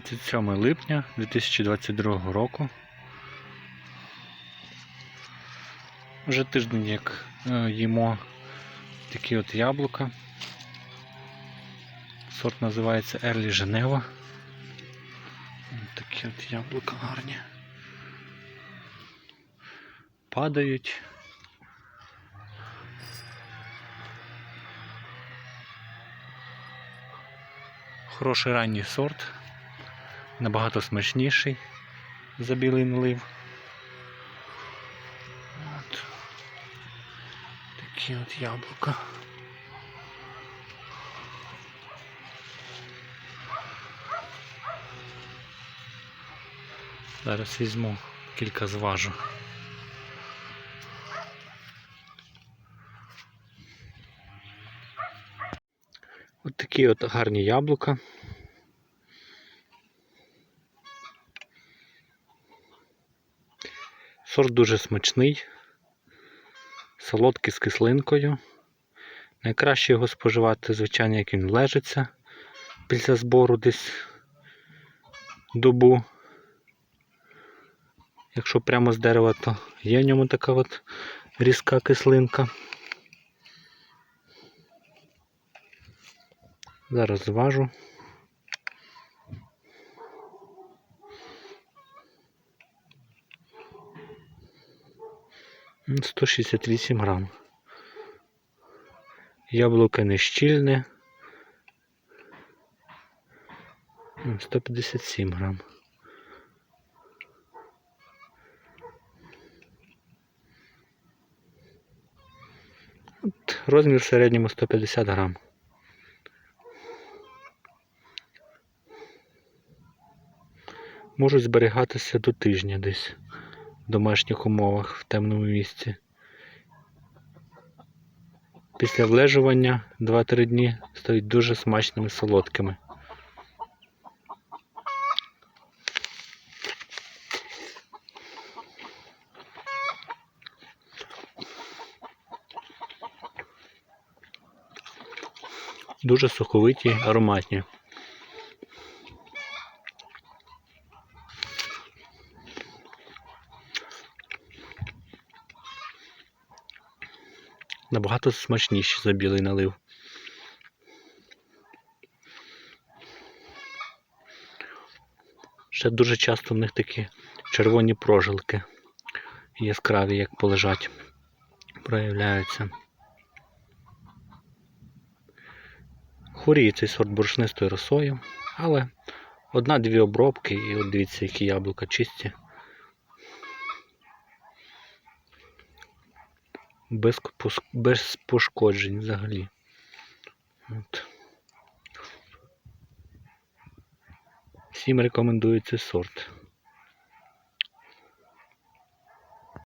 27 липня 2022 року. Вже тиждень як е, їмо такі от яблука. Сорт називається Ерлі Женева. Такі от яблука гарні. Падають. Хороший ранній сорт, набагато смачніший за білий налив. От. Такі от яблука. Зараз візьму кілька зважу. От такі от гарні яблука. Сорт дуже смачний, солодкий з кислинкою. Найкраще його споживати, звичайно, як він лежиться після збору десь добу. Якщо прямо з дерева, то є в ньому така от різка кислинка. Зараз зважу. 168 грам. Яблуко не щільне. М, 157 грам. От Розмір в середньому 150 грам. Можуть зберігатися до тижня десь в домашніх умовах в темному місці. Після влежування 2-3 дні стають дуже смачними солодкими. Дуже соковиті, ароматні. Набагато смачніші за білий налив. Ще дуже часто в них такі червоні прожилки яскраві, як полежать, проявляються. Хворіє цей сорт борошнистою росою, але одна-дві обробки і от дивіться, які яблука чисті. Без, без пошкоджень взагалі. От. Всім рекомендую цей сорт.